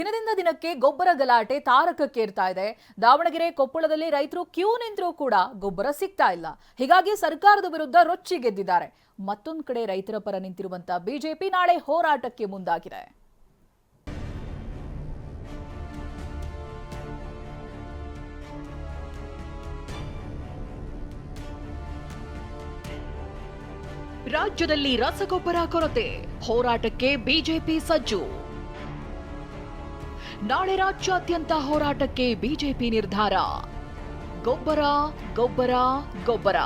ದಿನದಿಂದ ದಿನಕ್ಕೆ ಗೊಬ್ಬರ ಗಲಾಟೆ ತಾರಕಕ್ಕೇರ್ತಾ ಇದೆ. ದಾವಣಗೆರೆ, ಕೊಪ್ಪಳದಲ್ಲಿ ರೈತರು ಕ್ಯೂ ನಿಂತರೂ ಕೂಡ ಗೊಬ್ಬರ ಸಿಗ್ತಾ ಇಲ್ಲ. ಹೀಗಾಗಿ ಸರ್ಕಾರದ ವಿರುದ್ಧ ರೊಚ್ಚಿ ಗೆದ್ದಿದ್ದಾರೆ. ಮತ್ತೊಂದು ಕಡೆ ರೈತರ ಪರ ನಿಂತಿರುವಂತ ಬಿಜೆಪಿ ನಾಳೆ ಹೋರಾಟಕ್ಕೆ ಮುಂದಾಗಿದೆ. ರಾಜ್ಯದಲ್ಲಿ ರಸಗೊಬ್ಬರ ಕೊರತೆ. ಹೋರಾಟಕ್ಕೆ ಬಿಜೆಪಿ ಸಜ್ಜು. ನಾಳೆ ರಾಜ್ಯಾದ್ಯಂತ ಹೋರಾಟಕ್ಕೆ ಬಿಜೆಪಿ ನಿರ್ಧಾರ. ಗೊಬ್ಬರ ಗೊಬ್ಬರ ಗೊಬ್ಬರ.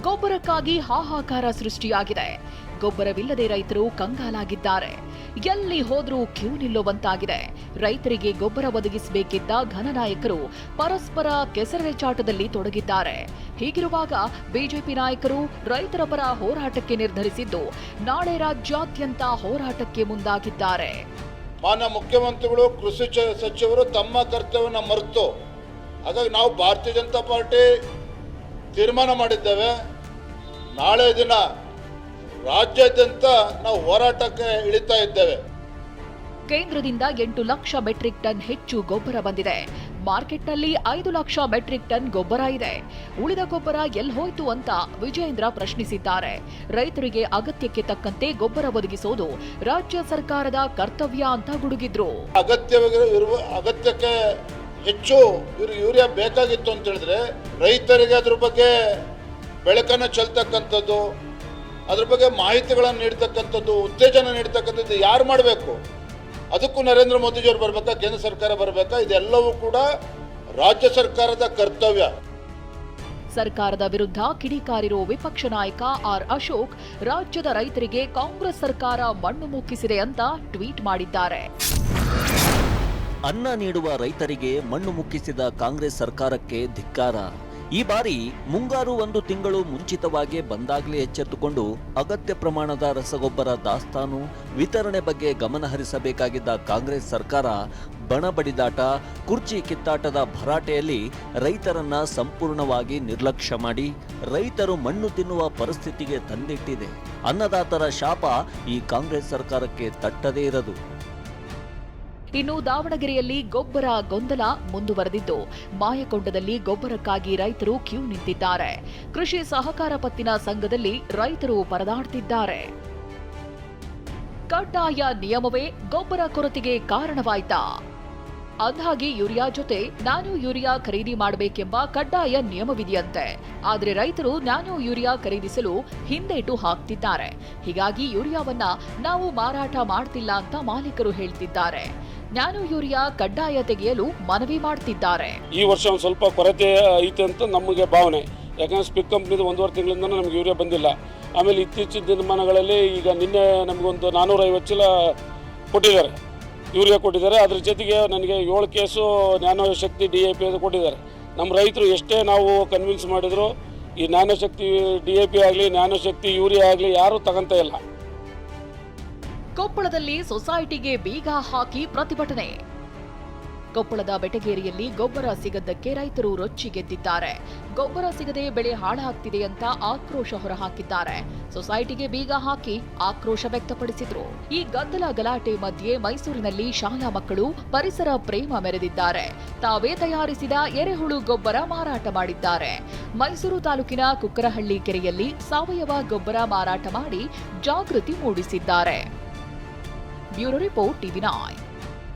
ಗೊಬ್ಬರಕ್ಕಾಗಿ ಹಾಹಾಕಾರ ಸೃಷ್ಟಿಯಾಗಿದೆ. ಗೊಬ್ಬರವಿಲ್ಲದೆ ರೈತರು ಕಂಗಾಲಾಗಿದ್ದಾರೆ. ಎಲ್ಲಿ ಹೋದರೂ ಕ್ಯೂ ನಿಲ್ಲುವಂತಾಗಿದೆ. ರೈತರಿಗೆ ಗೊಬ್ಬರ ಒದಗಿಸಬೇಕಿದ್ದ ಘನನಾಯಕರು ಪರಸ್ಪರ ಕೆಸರೆಚಾಟದಲ್ಲಿ ತೊಡಗಿದ್ದಾರೆ. ಹೀಗಿರುವಾಗ ಬಿಜೆಪಿ ನಾಯಕರು ರೈತರ ಪರ ಹೋರಾಟಕ್ಕೆ ನಿರ್ಧರಿಸಿದ್ದು ನಾಳೆ ರಾಜ್ಯಾದ್ಯಂತ ಹೋರಾಟಕ್ಕೆ ಮುಂದಾಗಿದ್ದಾರೆ. ಮಾನ್ಯ ಮುಖ್ಯಮಂತ್ರಿಗಳು, ಕೃಷಿ ಸಚಿವರು ತಮ್ಮ ಕರ್ತವ್ಯವನ್ನು ಮರೆತು. ಹಾಗಾಗಿ ನಾವು ಭಾರತೀಯ ಜನತಾ ಪಾರ್ಟಿ ತೀರ್ಮಾನ ಮಾಡಿದ್ದೇವೆ. ನಾಳೆ ದಿನ ರಾಜ್ಯಾದ್ಯಂತ ನಾವು ಹೋರಾಟಕ್ಕೆ ಇಳಿತಾ ಇದ್ದೇವೆ. ಕೇಂದ್ರದಿಂದ ಎಂಟು ಲಕ್ಷ ಮೆಟ್ರಿಕ್ ಟನ್ ಹೆಚ್ಚು ಗೊಬ್ಬರ ಬಂದಿದೆ. ಮಾರ್ಕೆಟ್ನಲ್ಲಿ ಐದು ಲಕ್ಷ ಮೆಟ್ರಿಕ್ ಟನ್ ಗೊಬ್ಬರ ಇದೆ. ಉಳಿದ ಗೊಬ್ಬರ ಎಲ್ಲಿ ಹೋಯ್ತು ಅಂತ ವಿಜಯೇಂದ್ರ ಪ್ರಶ್ನಿಸಿದ್ದಾರೆ. ರೈತರಿಗೆ ಅಗತ್ಯಕ್ಕೆ ತಕ್ಕಂತೆ ಗೊಬ್ಬರ ಒದಗಿಸೋದು ರಾಜ್ಯ ಸರ್ಕಾರದ ಕರ್ತವ್ಯ ಅಂತ ಗುಡುಗಿದ್ರು. ಅಗತ್ಯಕ್ಕೆ ಹೆಚ್ಚು ಯೂರಿಯಾ ಬೇಕಾಗಿತ್ತು ಅಂತ ಹೇಳಿದ್ರೆ ರೈತರಿಗೆ ಅದ್ರ ಬಗ್ಗೆ ಬೆಳಕನ್ನು ಚೆಲ್ತಕ್ಕಂಥದ್ದು, ಅದ್ರ ಬಗ್ಗೆ ಮಾಹಿತಿಗಳನ್ನು ನೀಡ್ತಕ್ಕಂಥದ್ದು, ಉತ್ತೇಜನ ನೀಡ್ತಕ್ಕಂಥದ್ದು ಯಾರು ಮಾಡಬೇಕು? ಅದಕ್ಕೂ ನರೇಂದ್ರ ಮೋದಿಜಿಯವರು ಬರಬೇಕಾ? ಕೇಂದ್ರ ಸರ್ಕಾರ ಬರಬೇಕಾ? ಇದೆಲ್ಲವೂ ಕೂಡ ರಾಜ್ಯ ಸರ್ಕಾರದ ಕರ್ತವ್ಯ. ಸರ್ಕಾರದ ವಿರುದ್ಧ ಕಿಡಿಕಾರಿರೋ ವಿಪಕ್ಷ ನಾಯಕ ಆರ್ ಅಶೋಕ್ ರಾಜ್ಯದ ರೈತರಿಗೆ ಕಾಂಗ್ರೆಸ್ ಸರ್ಕಾರ ಮಣ್ಣು ಮುಕ್ಕಿಸಿದೆ ಅಂತ ಟ್ವೀಟ್ ಮಾಡಿದ್ದಾರೆ. ಅನ್ನ ನೀಡುವ ರೈತರಿಗೆ ಮಣ್ಣು ಮುಕ್ಕಿಸಿದ ಕಾಂಗ್ರೆಸ್ ಸರ್ಕಾರಕ್ಕೆ ಧಿಕ್ಕಾರ. ಈ ಬಾರಿ ಮುಂಗಾರು ಒಂದು ತಿಂಗಳು ಮುಂಚಿತವಾಗಿ ಬಂದಾಗಲೇ ಎಚ್ಚೆತ್ತುಕೊಂಡು ಅಗತ್ಯ ಪ್ರಮಾಣದ ರಸಗೊಬ್ಬರ, ದಾಸ್ತಾನು, ವಿತರಣೆ ಬಗ್ಗೆ ಗಮನಹರಿಸಬೇಕಾಗಿದ್ದ ಕಾಂಗ್ರೆಸ್ ಸರ್ಕಾರ ಬಣ ಬಡಿದಾಟ, ಕುರ್ಚಿ ಕಿತ್ತಾಟದ ಭರಾಟೆಯಲ್ಲಿ ರೈತರನ್ನ ಸಂಪೂರ್ಣವಾಗಿ ನಿರ್ಲಕ್ಷ್ಯ ಮಾಡಿ ರೈತರು ಮಣ್ಣು ತಿನ್ನುವ ಪರಿಸ್ಥಿತಿಗೆ ತಂದಿಟ್ಟಿದೆ. ಅನ್ನದಾತರ ಶಾಪ ಈ ಕಾಂಗ್ರೆಸ್ ಸರ್ಕಾರಕ್ಕೆ ತಟ್ಟದೇ ಇರದು. ಇನ್ನು ದಾವಣಗೆರೆಯಲ್ಲಿ ಗೊಬ್ಬರ ಗೊಂದಲ ಮುಂದುವರೆದಿದ್ದು, ಮಾಯಕೊಂಡದಲ್ಲಿ ಗೊಬ್ಬರಕ್ಕಾಗಿ ರೈತರು ಕ್ಯೂ ನಿಂತಿದ್ದಾರೆ. ಕೃಷಿ ಸಹಕಾರ ಪತ್ತಿನ ಸಂಘದಲ್ಲಿ ರೈತರು ಪರದಾಡ್ತಿದ್ದಾರೆ. ಕಡ್ಡಾಯ ನಿಯಮವೇ ಗೊಬ್ಬರ ಕೊರತೆಗೆ ಕಾರಣವಾಯ್ತಾ? ಅಂದ್ಹಾಗೆ ಯೂರಿಯಾ ಜೊತೆ ನ್ಯಾನೋ ಯೂರಿಯಾ ಖರೀದಿ ಮಾಡಬೇಕೆಂಬ ಕಡ್ಡಾಯ ನಿಯಮವಿದೆಯಂತೆ. ಆದರೆ ರೈತರು ನ್ಯಾನೋ ಯೂರಿಯಾ ಖರೀದಿಸಲು ಹಿಂದೇಟು ಹಾಕ್ತಿದ್ದಾರೆ. ಹೀಗಾಗಿ ಯೂರಿಯಾವನ್ನ ನಾವು ಮಾರಾಟ ಮಾಡ್ತಿಲ್ಲ ಅಂತ ಮಾಲೀಕರು ಹೇಳ್ತಿದ್ದಾರೆ. ನ್ಯಾನೋ ಯೂರಿಯಾ ಕಡ್ಡಾಯ ತೆಗೆಯಲು ಮನವಿ ಮಾಡ್ತಿದ್ದಾರೆ. ಈ ವರ್ಷ ಒಂದು ಸ್ವಲ್ಪ ಕೊರತೆ ಐತೆ ಅಂತ ನಮಗೆ ಭಾವನೆ. ಯಾಕಂದ್ರೆ ಸ್ಪಿಕ್ ಕಂಪ್ನಿದು ಒಂದೂವರೆ ತಿಂಗಳಿಂದ ನಮ್ಗೆ ಯೂರಿಯಾ ಬಂದಿಲ್ಲ. ಆಮೇಲೆ ಇತ್ತೀಚಿನ ದಿನಮಾನಗಳಲ್ಲಿ ಈಗ ನಿನ್ನೆ ನಮಗೊಂದು ನಾನ್ನೂರೈವತ್ತು ಚೀಲ ಕೊಟ್ಟಿದ್ದಾರೆ. ಯೂರಿಯಾ ಕೊಟ್ಟಿದ್ದಾರೆ. ಅದ್ರ ಜೊತೆಗೆ ನನಗೆ ಏಳು case nano Shakti D A P ಅದು ಕೊಟ್ಟಿದ್ದಾರೆ. ನಮ್ಮ ರೈತರು ಎಷ್ಟೇ ನಾವು ಕನ್ವಿನ್ಸ್ ಮಾಡಿದ್ರು, ಈ nano Shakti D A P ಆಗಲಿ ನ್ಯಾನೋ ಶಕ್ತಿ ಯೂರಿಯಾ ಆಗಲಿ ಯಾರೂ ತಗೊಂತ ಇಲ್ಲ. ಕೊಪ್ಪಳದಲ್ಲಿ ಸೊಸೈಟಿಗೆ ಬೀಗ ಹಾಕಿ ಪ್ರತಿಭಟನೆ. ಕೊಪ್ಪಳದ ಬೆಟಗೇರಿಯಲ್ಲಿ ಗೊಬ್ಬರ ಸಿಗದ್ದಕ್ಕೆ ರೈತರು ರೊಚ್ಚಿಗೆದ್ದಿದ್ದಾರೆ ಗೊಬ್ಬರ ಸಿಗದೆ ಬೆಳೆ ಹಾಳಾಗ್ತಿದೆ ಅಂತ ಆಕ್ರೋಶ ಹೊರಹಾಕಿದ್ದಾರೆ. ಸೊಸೈಟಿಗೆ ಬೀಗ ಹಾಕಿ ಆಕ್ರೋಶ ವ್ಯಕ್ತಪಡಿಸಿದ್ರು. ಈ ಗದ್ದಲ ಗಲಾಟೆ ಮಧ್ಯೆ ಮೈಸೂರಿನಲ್ಲಿ ಶಾಲಾ ಮಕ್ಕಳು ಪರಿಸರ ಪ್ರೇಮ ಮೆರೆದಿದ್ದಾರೆ. ತಾವೇ ತಯಾರಿಸಿದ ಎರೆಹುಳು ಗೊಬ್ಬರ ಮಾರಾಟ ಮಾಡಿದ್ದಾರೆ. ಮೈಸೂರು ತಾಲೂಕಿನ ಕುಕ್ಕರಹಳ್ಳಿ ಕೆರೆಯಲ್ಲಿ ಸಾವಯವ ಗೊಬ್ಬರ ಮಾರಾಟ ಮಾಡಿ ಜಾಗೃತಿ ಮೂಡಿಸಿದ್ದಾರೆ. Bureau report TV nine